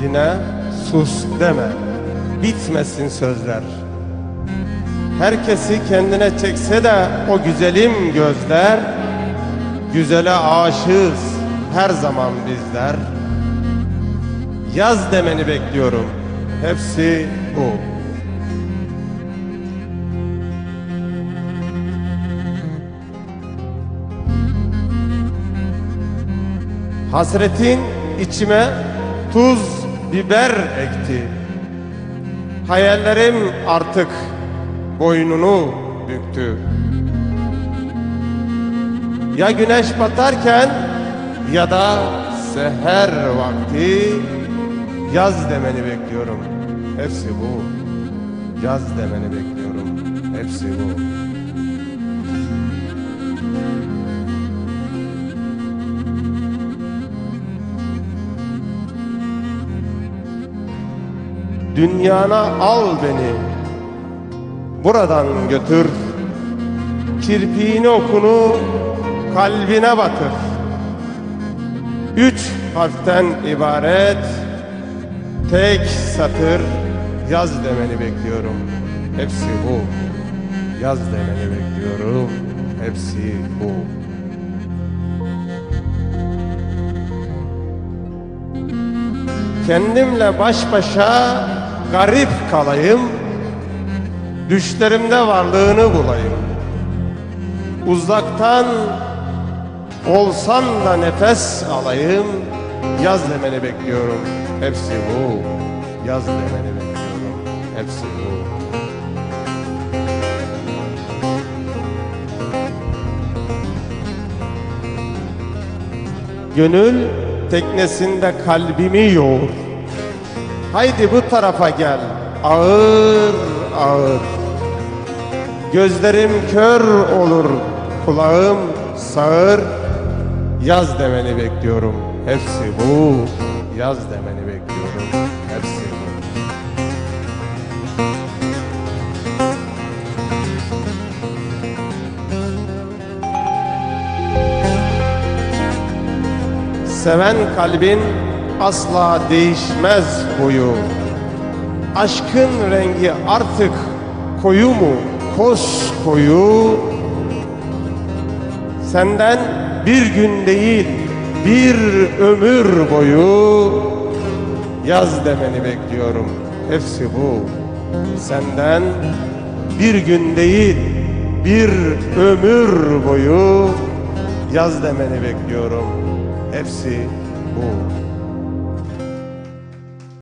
kendine sus deme. Bitmesin sözler. Herkesi kendine çekse de o güzelim gözler Güzele aşığız her zaman bizler Yaz demeni bekliyorum Hepsi bu Hasretin içime tuz biber ekti. Hayallerim artık boynunu büktü. Ya güneş batarken ya da seher vakti Yaz demeni bekliyorum. Hepsi bu. Yaz demeni bekliyorum. Hepsi bu Dünyana al beni. Buradan götür. Kirpiğini okunu kalbine batır. Üç harften ibaret. Tek satır. Yaz demeni bekliyorum. Hepsi bu. Yaz demeni bekliyorum. Hepsi bu. Kendimle baş başa garip kalayım Düşlerimde varlığını bulayım. Uzaktan olsan da nefes alayım. Yaz demeni bekliyorum. Hepsi bu. Yaz demeni bekliyorum. Hepsi bu. Gönül teknesinde kalbimi yoğur Haydi bu tarafa gel. Ağır ağır. Gözlerim kör olur kulağım sağır. Yaz demeni bekliyorum. Hepsi bu. Yaz demeni bekliyorum. Hepsi bu. Seven kalbin asla değişmez huyu Aşkın rengi artık koyu mu? Koş koyu. Senden bir gün değil bir ömür boyu. Yaz demeni bekliyorum. Hepsi bu. Senden bir gün değil bir ömür boyu. Yaz demeni bekliyorum. Hepsi bu